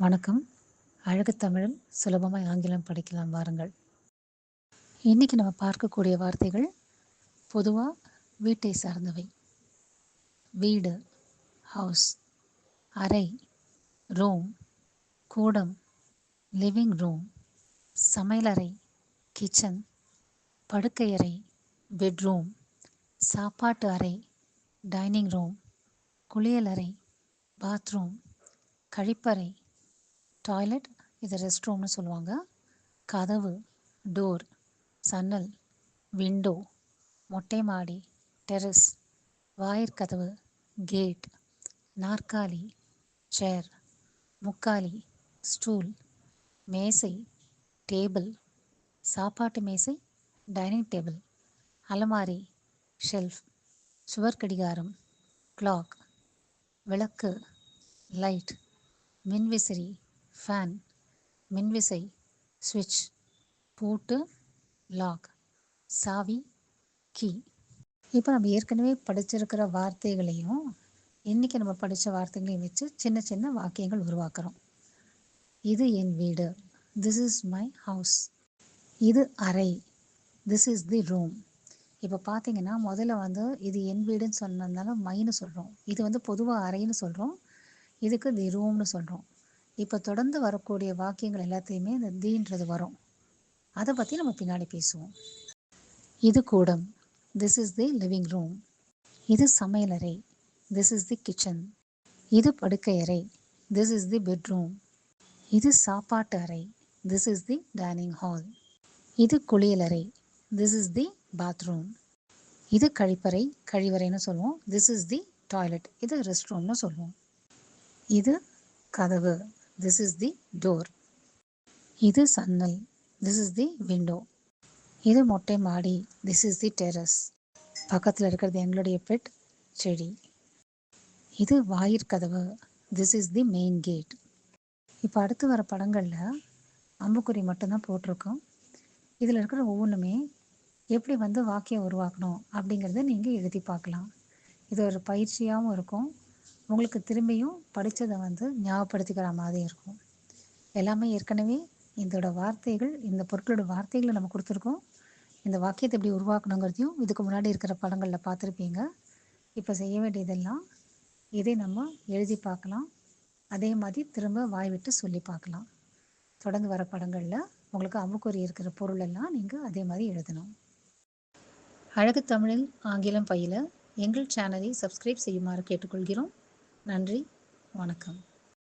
வணக்கம். அழகு தமிழும் சுலபமாக ஆங்கிலம் படிக்கலாம் வாருங்கள். இன்றைக்கி நம்ம பார்க்கக்கூடிய வார்த்தைகள் பொதுவாக வீட்டை சார்ந்தவை. வீடு ஹவுஸ் அறை ரூம் கூடம் லிவிங் ரூம் சமையலறை கிச்சன் படுக்கையறை பெட்ரூம் சாப்பாட்டு அறை டைனிங் ரூம் குளியலறை பாத்ரூம் கழிப்பறை டாய்லெட் இது ரெஸ்ட் ரூம்னு சொல்லுவாங்க. கதவு டோர் சன்னல் விண்டோ மொட்டை மாடி டெரஸ் வாயிற்கதவு கேட் நாற்காலி சேர் முக்காலி ஸ்டூல் மேசை டேபிள் சாப்பாட்டு மேசை டைனிங் டேபிள் அலமாரி ஷெல்ஃப் சுவர் கடிகாரம் கிளாக் விளக்கு லைட் மின்விசிறி ஃபேன் மின்விசை. சுவிட்ச் பூட்டு. லாக் சாவி. கீ இப்போ நம்ம ஏற்கனவே படிச்சிருக்கிற வார்த்தைகளையும் இன்றைக்கி நம்ம படித்த வார்த்தைகளையும் வச்சு சின்ன சின்ன வாக்கியங்கள் உருவாக்குறோம். இது என் வீடு. திஸ் இஸ் மை ஹவுஸ் இது அறை. திஸ் இஸ் தி ரூம் இப்போ பார்த்தீங்கன்னா முதல்ல வந்து இது என் வீடுன்னு சொன்னதுனால மைன்னு சொல்கிறோம் இது வந்து பொதுவாக அறைன்னு சொல்கிறோம் இதுக்கு தி ரூம்னு சொல்கிறோம் இப்போ தொடர்ந்து வரக்கூடிய வாக்கியங்கள் எல்லாத்தையுமே இந்த தீன்றது வரும். அதை பற்றி நம்ம பின்னாடி பேசுவோம். இது கூடம் this is the living room இது சமையலறை திஸ் இஸ் தி கிச்சன் இது படுக்கையறை திஸ் இஸ் தி பெட்ரூம் இது சாப்பாட்டு அறை. This is the dining hall இது குளியலறை திஸ் இஸ் தி பாத்ரூம் இது கழிப்பறை. கழிவறைன்னு சொல்லுவோம். திஸ் இஸ் தி டாய்லெட் இது ரெஸ்ட் ரூம்னு சொல்லுவோம். இது கதவு. திஸ் இஸ் தி டோர் இது சன்னல். திஸ் இஸ் தி விண்டோ இது மொட்டை மாடி. திஸ் இஸ் தி டெரஸ் பக்கத்தில் இருக்கிறது எங்களுடைய பெட் செடி. இது வாயிற்கதவு this is the main gate இப்போ அடுத்து வர படங்களில் அம்புக்குறி மட்டும்தான் போட்டிருக்கோம். இதில் இருக்கிற ஒவ்வொன்றுமே எப்படி வந்து வாக்கியம் உருவாக்கணும் அப்படிங்கிறத நீங்கள் எழுதி பார்க்கலாம். இது ஒரு பயிற்சியாகவும் இருக்கும். உங்களுக்கு திரும்பியும் படித்ததை வந்து ஞாபகப்படுத்திக்கிற மாதிரி இருக்கும். எல்லாமே ஏற்கனவே இதோட வார்த்தைகள் இந்த பொருட்களோட வார்த்தைகளை நம்ம கொடுத்துருக்கோம். இந்த வாக்கியத்தை எப்படி உருவாக்கணுங்கிறதையும் இதுக்கு முன்னாடி இருக்கிற படங்களில் பார்த்துருப்பீங்க. இப்போ செய்ய வேண்டியதெல்லாம் இதை நம்ம எழுதி பார்க்கலாம். அதே மாதிரி திரும்ப வாய் விட்டு சொல்லி பார்க்கலாம். தொடர்ந்து வர படங்களில் உங்களுக்கு அம்புக்குறி இருக்கிற பொருள் எல்லாம் நீங்கள் அதே மாதிரி எழுதணும். அழகு தமிழில் ஆங்கிலம் பயில எங்கள் சேனலை சப்ஸ்கிரைப் செய்யுமாறு கேட்டுக்கொள்கிறோம். நன்றி. வணக்கம்.